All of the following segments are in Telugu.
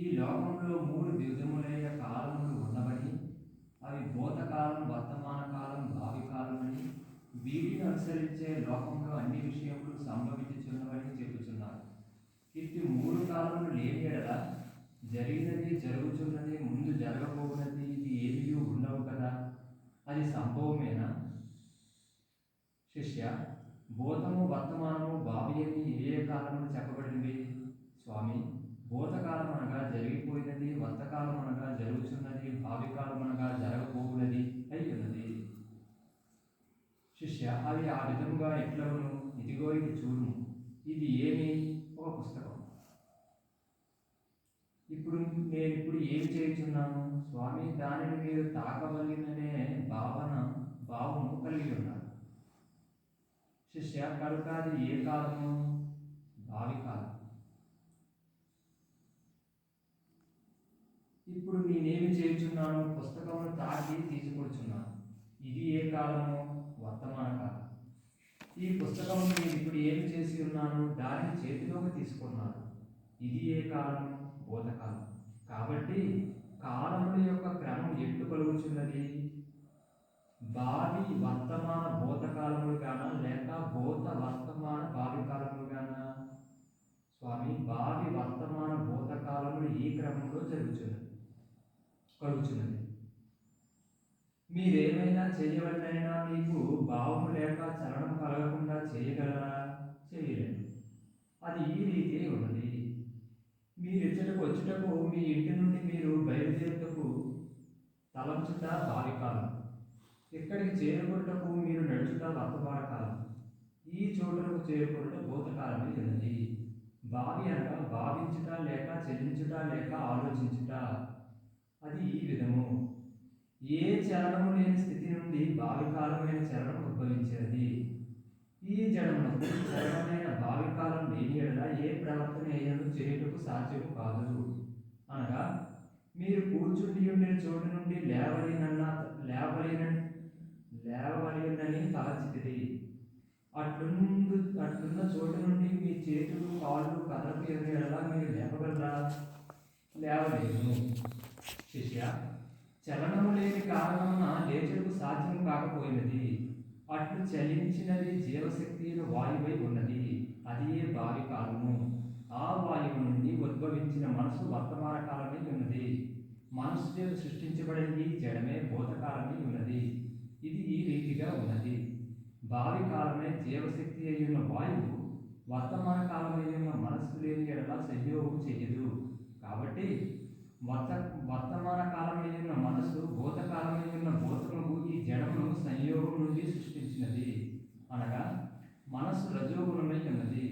ఈ లోకంలో మూడు విధములైన కాలములు ఉన్నవని అవి భూతకాలం వర్తమాన కాలం భావి కాలం అని వీటిని అనుసరించే లోకంలో అన్ని విషయములు సంభవించుచున్నవని చెబుతున్నారు. ఇట్టి మూడు కాలములు లేని జరిగినది జరుగుతున్నది ముందు జరగబోతున్నది ఇది ఏమీ ఉండవు కదా? అది సంభవమేనా? శిష్య భూతము వర్తమానము భావి అని ఏ కాలములు చెప్పబడినవి? స్వామి భూతకాలం అనగా జరిగిపోయినది వర్తకాలం అనగా జరుగుతున్నది భావికాలం అనగా జరగబోతున్నది అయి ఉన్నది. శిష్య అవి ఆ విధముగా ఎట్లవును ఇదిగో ఇది చూడుము. ఇది ఏమి? ఒక పుస్తకం. ఇప్పుడు నేను ఇప్పుడు ఏమి చేయుచున్నాను? స్వామి దానిని మీరు తాకవలననే భావన భావము కలిగి ఉన్నారు. శిష్య కనుక అది ఏ కాలము? భావి కాలం ఇప్పుడు నేనేమి చేయుచున్నాను పుస్తకమును తాకి తీసుకొచ్చున్నాను ఇది ఏ కాలము? వర్తమాన కాలం. ఈ పుస్తకం నేను ఇప్పుడు ఏమి చేసి ఉన్నాను? దానిని చేతిలోకి తీసుకున్నాను. ఇది ఏ కాలం భూతకాలం. కాబట్టి కాలముల యొక్క క్రమం ఎట్టు కలుగుచున్నది? భావి వర్తమాన భూతకాలములు గాన లేక భూత వర్తమాన భావి కాలములు గాన స్వామి భావి వర్తమాన భూతకాలములు ఈ క్రమంలో జరుగుతున్నది కలుగుతున్నది మీరేమైనా చేయవలనైనా మీకు భావము లేక చలనం కలగకుండా చేయగలరా? చేయలేదు. అది ఈ రీతి ఉన్నది. మీరు ఇచ్చటకు వచ్చుటకు మీ ఇంటి నుండి మీరు బయలుదేరుటకు తలంచుట భావి ఇక్కడికి చేరుకుంటకు మీరు నడుచుట వర్తమాన కాలం. ఈ చోటులకు చేరుకుంట భూతకాలమే ఉన్నది భావి అనగా భావించుట లేక చెల్లించుట లేక ఆలోచించుట. అది ఈ విధము. ఏ చరణము లేని స్థితి నుండి భావికాలమైన కాలమైన చలనం ఉద్భవించేది ఈ జడమునకు చరణమైన భావికాలం లేని ఎడల ఏ ప్రవర్తన అయినను చేయుటకు సాధ్యము కాదు. అనగా మీరు కూర్చుండి ఉండిన చోటు నుండి లేవలేనన్న లేవలేన లేవలేనని తలచితిది అట్లుండు అట్లున్న చోటు నుండి మీ చేతులు కాళ్ళు కదలకు ఎరగేలా మీరు లేపగలరా? లేవలేను. శిష్య చలనము లేని కారణమున లేచుటకు సాధ్యం కాకపోయినది అట్లు చలించినది జీవశక్తి వాయువై ఉన్నది. అది ఏ భావి కాలము. ఆ వాయువు నుండి ఉద్భవించిన మనసు వర్తమాన కాలమై ఉన్నది. మనసు చేత సృష్టించబడింది జడమే భూతకాలమై ఉన్నది. ఇది ఈ రీతిగా ఉన్నది. భావి కాలమే జీవశక్తి అయి ఉన్న వాయువు వర్తమాన కాలమై ఉన్న మనస్సు లేని ఎడలా సంయోగం చెయ్యదు కాబట్టి వర్త వర్తమాన కాలంలో ఉన్న మనసు భూతకాలంలో ఉన్న భూతములకు ఈ జడమును సంయోగం నుండి సృష్టించినది. అనగా మనస్సు రజోగుణమై ఉన్నది.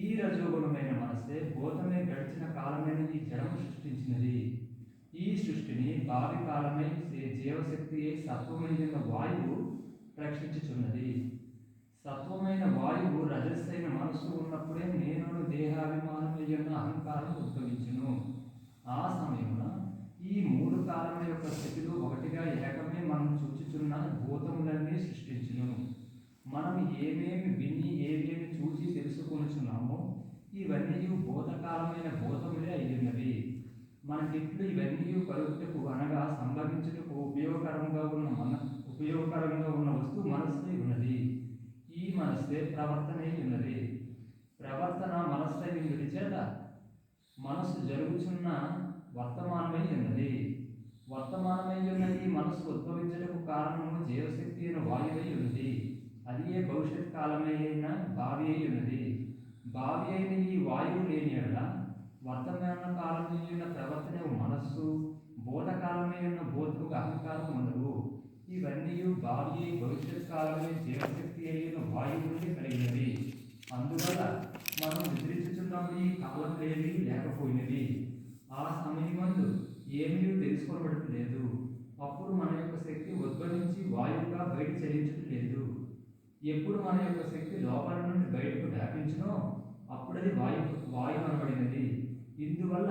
ఈ రజోగుణమైన మనస్సే భూతమే గడిచిన కాలమైన ఈ జడము సృష్టించినది. ఈ సృష్టిని భావి కాలమై జీవశక్తియే జీవశక్తి సత్వమైన వాయువు రక్షించుచున్నది. సత్వమైన వాయువు రజస్సైన మనస్సు ఉన్నప్పుడే నేను దేహాభిమానమైన అహంకారం ఉద్భవించును ఆ సమయమున ఈ మూడు కాలముల యొక్క స్థితిలో ఒకటిగా ఏకమే మనం చూచుచున్న భూతములన్నీ సృష్టించును మనం ఏమేమి విని ఏమేమి చూసి తెలుసుకొనుచున్నామో ఇవన్నీ భూతకాలమైన భూతములే అయ్యున్నవి. మనకిట్లు ఇవన్నీ కలుగుటకు అనగా సంభవించుటకు ఉపయోగకరంగా ఉన్న మన ఉపయోగకరంగా ఉన్న వస్తువు మనస్సై ఉన్నది. ఈ మనస్సే ప్రవర్తనై ఉన్నది. ప్రవర్తన మనస్సై ఉన్నది చేత మనస్సు జరుగుచున్న వర్తమానమై ఉన్నది. వర్తమానమై ఉన్నది మనస్సు ఉద్భవించటకు కారణము జీవశక్తి అయిన వాయువై ఉన్నది. అది ఏ భవిష్యత్ కాలమై భావి అయి ఉన్నది. భావి అయిన ఈ వాయువు లేని ఎడల వర్తమాన కాలమై ఉన్న ప్రవర్తన మనస్సు భూతకాలమై ఉన్న బోధకు అహంకారం ఉండవు ఇవన్నీ భావి భవిష్యత్ కాలమే జీవశక్తి అయిన వాయువు నుండి కలిగినవి అందువల్ల మనం నిద్రించుచున్నప్పుడు ఈ కాలం లేని లేకపోయినవి ఆ సమయమందు ఏమీ తెలుసుకోబడట్లేదు అప్పుడు మన యొక్క శక్తి ఉద్భవించి వాయువుగా బయట చెల్లించడం లేదు. ఎప్పుడు మన యొక్క శక్తి లోపల నుండి బయటకు వ్యాపించినో అప్పుడది వాయు వాయువు అనబడినది. ఇందువల్ల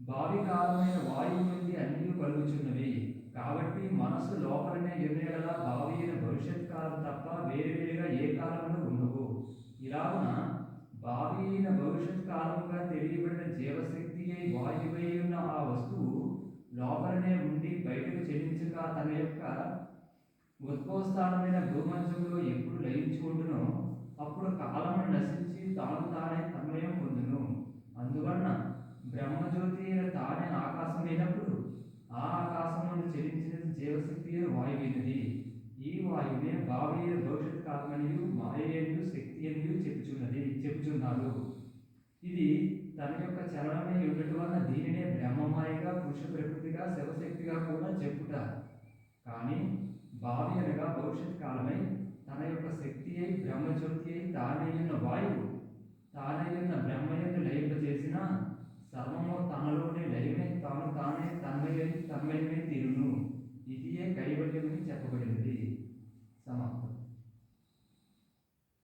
భావికాలమైన వాయువు నుండి అన్నీ కలుగుచున్నవి కాబట్టి మనసు లోపలనే ఎన్నేళ్ళ భావి అయిన భవిష్యత్ కాలం తప్ప వేరువేరుగా ఏ కాలంలో ఉండవు. ఇలాగున భావి అయిన భవిష్యత్ కాలంగా తెలియబడిన జీవశక్తి అయి వాయువై ఉన్న ఆ వస్తువు లోపలనే ఉండి బయటకు చెల్లించక తన యొక్క ఉద్భవస్థానమైన భూమంచంలో ఎప్పుడు లయించుకుంటునో అప్పుడు కాలము నశించి తాను తానే తన్మయం పొందును. అందువలన బ్రహ్మజ్యోతి అయిన తానే ఆకాశమైనప్పుడు ఆ ఆకాశమును చెలించినది జీవశక్తి అయిన వాయువైనది. ఈ వాయువే భావి భవిష్యత్ కాలమనియు మాయయు శక్తి అనియు చెప్పుచున్నది చెప్పుచున్నారు ఇది తన యొక్క చలనమై ఉండటం వలన దీనినే బ్రహ్మమాయగా పురుష ప్రకృతిగా శివశక్తిగా కూడా చెప్పుట. కానీ భావి అనగా భవిష్యత్ కాలమై తన యొక్క శక్తి అయి బ్రహ్మజ్యోతి అయి తానయ్యున్న వాయువు తానయ్యున్న బ్రహ్మయందు లయింప చేసిన సర్వము తనలోనే లయమై తాను తానే తన్మయై తన్మయమే తీరును ఇదియే కైవల్యమని చెప్పబడినది. సమాప్తం.